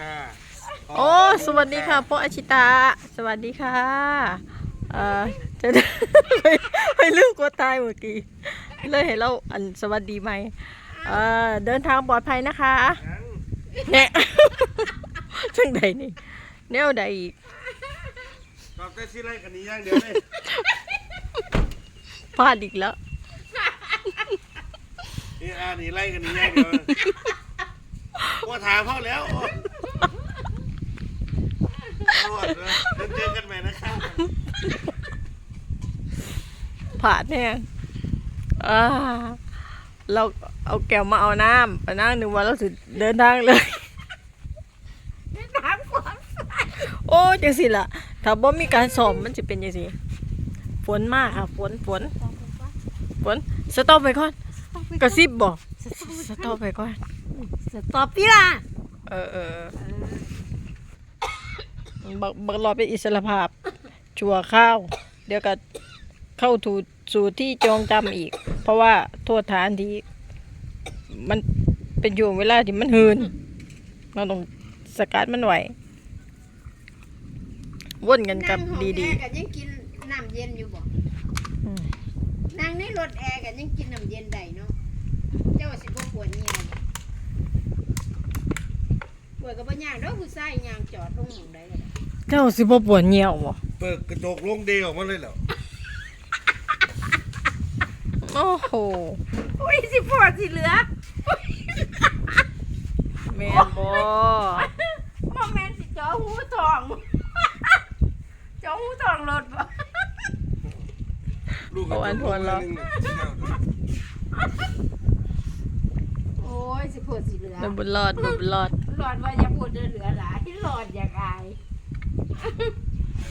ค่ะโอ้สวัสดีค่ะพ่ออาชิตา สวัสดีค่ะเอ่อจะไปไปลืมกลัวตายเมื่อกี้เลยให้เราอันสวัสดีไหมเอ่อเดินทางปลอดภัยนะคะยังเนี่ยจังใดนี่แนวใดอีกตอบแต่สิไรกันนี้อย่างเดียวเลยพลาดอีกแล้วนี่อ่านี่ไล่กันนี้อย่างเดียวว่าถามเขาแล้ว โอ้เอาหมดเลยเดี๋ยวเจอกันใหม่นะครับผ่านแน่อ่าเราเอาแก้วมาเอาน้ำไปนั่งหนึ่งวันเราถึงเดินทางเลย น้ำความโอ้จังสิล่ะ ถ้าบ่มีการสอบมันจะเป็นจังสิฝนมากค่ะ ฝนฝนฝนสต็อปไปก่อนกระซิบบอกสต็อปไปก่อนสต็อปพี่ล่ะ เออเออ บักบักรอเป็นอิสระภาพ ชัวข้าว เดี๋ยวก็เข้าถูสู่ที่จองจำอีก เพราะว่าโทษฐานที่มันเป็นช่วงเวลาที่มันหืนเราต้องสกัดมันไหววนกันกับนั่งห้องดีแอร์กันยังกินน้ำเย็นอยู่บ่ๆอืมนั่งในรถแอร์กันยังกินน้ำเย็นได้เนาะเจ้าสิบ่ปวดเงียวปวดก็บ่ยากเด้อผู้ชายย่างจอดลงหม้องใดก็ได้ เจ้าสิบ่ปวดเหี่ยวบ่เปิดกระจกลงเดียวออกมาเลยเหรอโอ้โหอุ้ยสิปวดสิเหลือแม่นบ่บ่แม่นสิจอหูทองจอหูทองรถบ่ลูกกระจกลงเลยหนึ่งเนี่ยโอ้ยสิปวดสิเหลือบ่บุญรอดบ่บุญรอด หลอดว่าอย่าปวดเดือเหลือหลายหลอดอยากอาย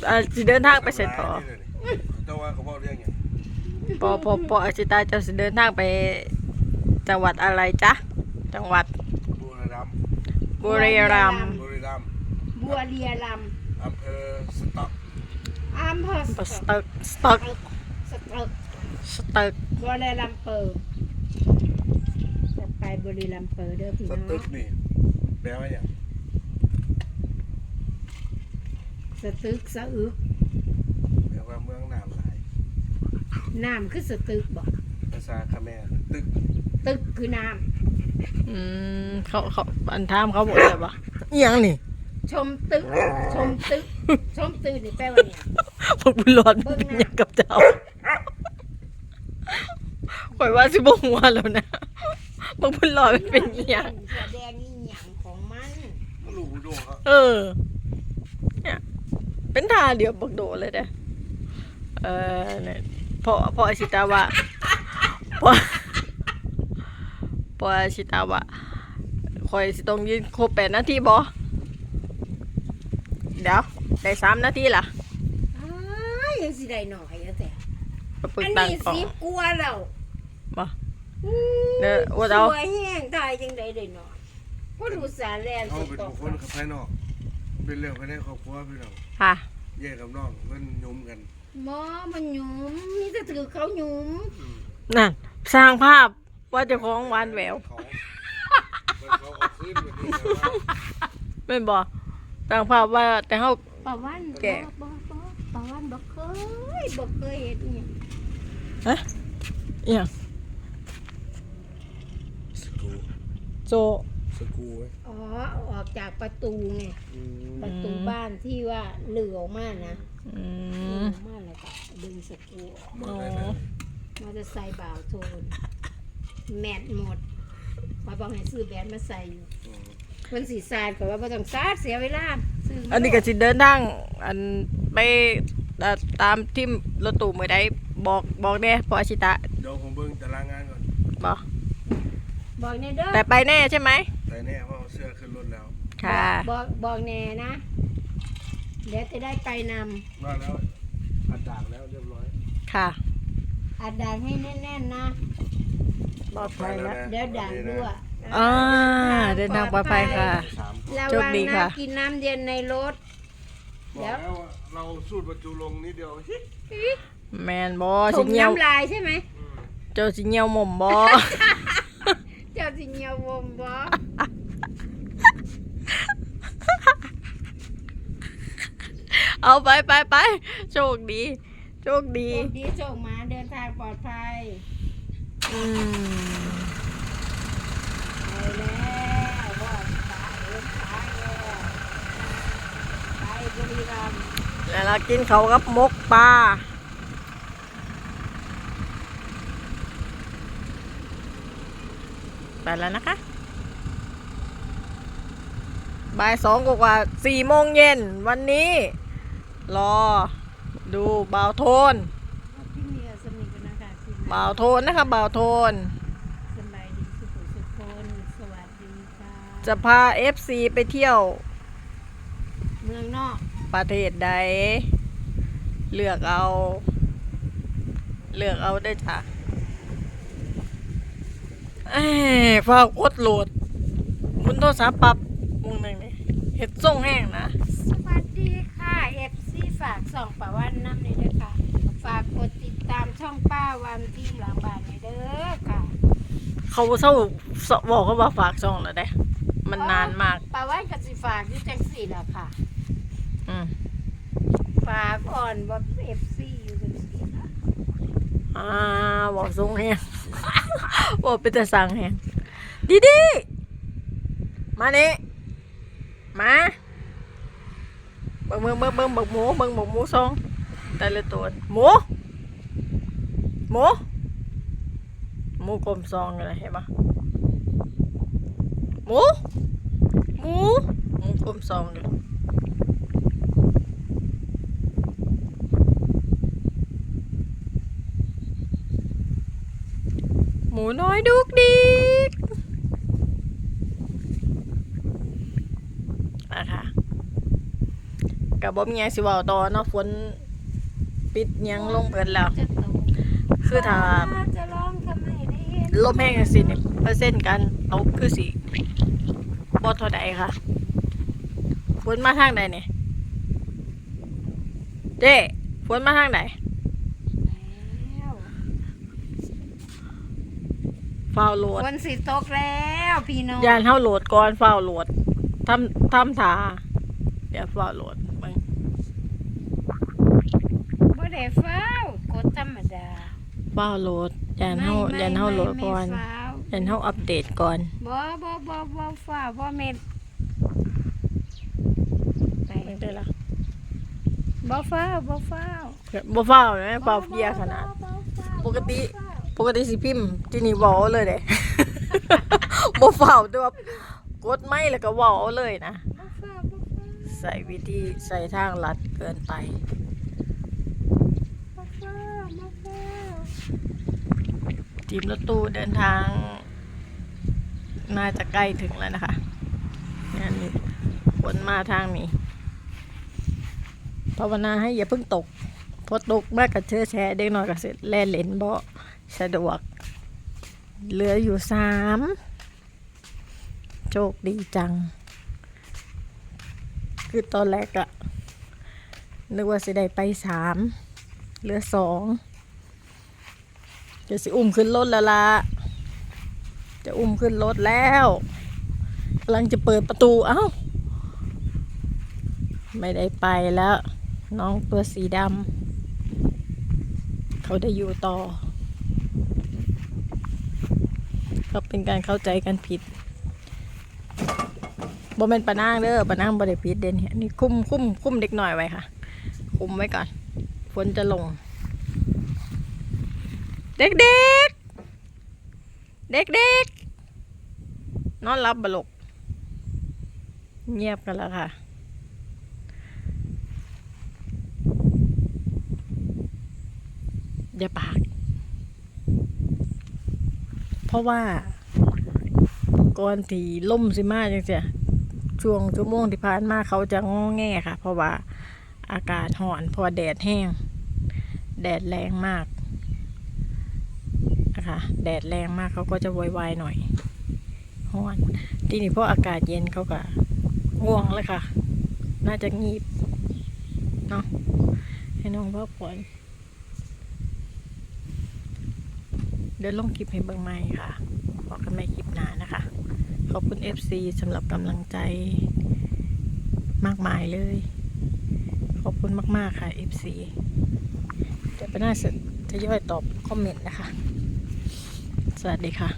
อะสิเดินทางไปใส่ต่อเจ้าว่าเขาบอกเรื่องอย่างปอปอปออาชิตาเจ้าสิเดินทางไป จังหวัดอะไรจ๊ะ จังหวัดบุรีรัมย์บุรีรัมย์บุรีรัมย์บัวเรียลอำเภอสต๊อกำอำเภอสตึกสตึกสตึกสตึกบัวเรียลำเปอร์จะไปบุรีรัมย์เปอร์เด้อพี่สน้องตึกนี่แปลว่าอย่าง สตึกสะอึกแปลว่าเมืองน้ำไหลน้ำคือสตึกบอกภาษาคาแมรตึกตึกคือน้อืมเขาเขาอันถามเขาบอกเลยว่าอหยังนี่ำชมตึก ชมตึก ชมตึกนี่แปลว่าเนี่ยพวกบุญรอดมันเป็นหยังกับเจ้าข่อยว่าสิบ่หัวแล้วนะพวกบุญรอดมันเป็นอหยังแสดงอีหยังของมัน ลูกบุญโดเขาเออเนี่ย เป็นท่าเดียวบักโดเลยเด้อเออเนี่ยพอพออาชิตาว่าพอพออาชิตาว่าคอยสิต้องยืนครบแปดนาทีบอเดี๋ยวได้สามนาทีล่ะอ้ายยังสิได้หน่อยอะแต่ไปปึกอันตังนี้กล่องสิกลัวแล้วบ่เด้อว่าเอา สวยแห้งตายจังไดได้หน่อยก็ดูสารแลนเขาสเป็นตอบุกคคลภายนอก เป็นเรื่องภายในครอบครัวพี่น้องค่ะ แยกกับน้องเพิ่นยุมกันหมอมันหยุมมีแต่ถือเขาหยุมนั่นสร้างภาพว่าเจะของหวานแหววเขาเพิ่นเขาเอาขึ้นแบบนี้แต่ว่าเป็นบ่สร้างภาพว่าแต่เฮา ปะวันแกะบ่บ่บ่ปะวันบ่เคยบ่เคยเห็นเนี่ยฮะอหยังสกูโจ สกูเว้ยอ๋อเอาออกจากประตูไงอืมประตูบ้านที่ว่าเหลือออกมานะอืเหลือมออกมาแล้วก็ดึงสกรูออกบอกได้เลยมอเตอร์ไซค์บ่าวโทนแมทหมดคอยบอกให้ซื้อแบนมาใส่อยู่อืมมันสีสายก็ว่าบ่ต้องซาดเสียเวลาซื้อมาอันนี้ก็สิเดินทาง อันไปเอ่อตามที่รถตู้มื้อใดบอกบอกแน่พออาชิตะเดี๋ยวผมเบิ่งตารางงานก่อนบอกบอกแน่เด้อแต่ไปแน่ใช่ไหม ค่ะ บอกบอกแน่นะ เดี๋ยวจะได้ไปนำว่าแล้วอัดดากแล้วเรียบร้อย ค่ะอัดด่านให้แน่นๆนะปลอดภัยแล้ว เดี๋ยวด่านรั่วอ่าเดินทางปลอดภัยค่ะ สามคนระโชควังดีนะค่ะ กินน้ำเย็นในรถ บอกแล้วว่าเราสูดประจุลงนิดเดียวแมนบอถุสิงเงียวน้ำลายใช่ไหมเจ้าสิเงียวหม่อมบอ เจ้าสิเหนียววมบ่ เอาไปไปไปโชคดี โชคดี โชคดีโชคมาเดินทางปลอดภัยอืมไปแล้วว่าตายเดินทางแล้วไปบุรีรัมย์แล้วเรากินเขาวกับมกปลาไปแล้วนะคะ บ่ายสองกว่าๆสี่โมงเย็นวันนี้ รอดูบ่าวโทนพี่เมียสมิกันนะคะสิบ่าวโทนนะคะบ่าวโทนสบายดีสุขสุขคนสวัสดีค่ะจะพา FC ไปเที่ยว เมืองนอกประเทศใด เลือกเอา เลือกเอาได้จ้ะเอ้ยฝากกดโหลดคุณโทรศัพท์ปรับวงหนึ่งนี่ เห็ดส่งแห้งนะ สวัสดีค่ะเอฟซีฝากส่องประวันน้ำเลยด้วยค่ะ ฝากกดติดตามช่องป้าวันทีมหลังบ้านเลยเด้อค่ะเขาเศร้าสบอกเขาว่าฝากช่องแล้วเด้ มันนานมาก ป้าวันก็สิฝากอยู่จังสี่แหละค่ะ อืมฝากอ่อนว่าเอฟซีอยู่จังสี่ละอ่าบอกส่งแห้งบอกเป็นแต่สั่งแห้งดีดีๆมานี่มาเบิ่ง เบิ่งเบิ่งเบิ่งบักหมูเบิ่งบักหมูซองแต่ละตัวหมูหมูหมูกลมซองอะไรเห็นปะหมูหมูหมูกลมซองเลยหมูน้อยดุกดิกนะคะ กับบ่มีหยังสิเว้าต่อเนาะฝนปิดหยังลงเปิดแล้วจะตกคือถ้าจะร้องทำไมได้เห็นลมแห้งจังซี่นี่เปอร์เซ็นต์การตกคือสิบ่เท่าใดค่ะฝนมาทางใดนี่เจ้ฝนมาทางใดแล้วฟ้าวโหลดฝนสิตกแล้วพี่น้อง ยานเฮาโหลดก่อนฟ้าวโหลดทำทำทาเดี๋ยวฟ้าวโหลดเบิ่ง บ่ ได้เฝ้ากดธรรมดาฟ้าวโหลดยานเฮาไม่ยานเฮาโหลดไม่ก่อนไม่ฟ้าวยานเฮาอัปเดตก่อนบ่บ่บ่บ่ฟ้าวบ่เม็ดไปเบิ่งได้ละบ่ฟ้าวบ่ฟ้าวบ่ฟ้าวนะฟ้าวเพลียขนาดบ่บ่ฟ้าวปกติปกติสิพิมพ์ที่นี่เว้าเลยเด้บ่ฟ้าวแต่ว่ากดไม่แล้วก็เว้าเอาเลยนะบ่ฟ้าวบ่ฟ้าวใส่วิธีใส่ทางลัดเกินไป บ่ฟ้าวบ่ฟ้าว ทีมรถตู้เดินทางน่าจะใกล้ถึงแล้วนะคะงานนี้ฝนมาทางนี้ภาวนาให้อย่าเพิ่งตกพอตกมากกับเชื่อแชร์เด็กน้อยก็เสร็จแล่นเล่นบ่สะดวก เหลืออยู่สามโชคดีจัง คือตอนแรกอะนึกว่าสิได้ไปสามเหลือสอง จะสิอุ้มขึ้นรถแล้วล่ะ จะอุ้มขึ้นรถแล้วกำลังจะเปิดประตูเอ้า ไม่ได้ไปแล้ว น้องตัวสีดำเขาได้อยู่ต่อ ก็เป็นการเข้าใจกันผิดบ่เป็นปะนางเด้อปะนางบ่ได้ผิดเด่นเนี่ยนี่คุ้มคุ้มคุ้มเด็กหน่อยไว้ค่ะ คุ้มไว้ก่อน ฝนจะลง เด็กเด็กเด็กเด็กๆนอนรับบลก เงียบกันแล้วค่ะ อย่าปาก เพราะว่าก่อนที่ล่มสิมาจังเสียช่วงชั่วโมงที่ผ่านมาเขาจะงอแงค่ะ เพราะว่าอากาศห่อนพราะว่าแดดแห้ง แดดแรงมาก นะคะ แดดแรงมากเขาก็จะวายๆหน่อยฮ้อนที่นี้พออากาศเย็นเขาก็ง่วงเลยค่ะ น่าจะงีบเนาะให้น้องพักผ่อนเดี๋ยวลงคลิปให้เบิ่งใหม่ค่ะบอกกันใหม่คลิปหน้านะคะ ขอบคุณ FC สำหรับกำลังใจมากมายเลย ขอบคุณมาก ๆ ค่ะ FC เดี๋ยวไปน่าจะทยอยตอบคอมเมนต์นะคะ สวัสดีค่ะ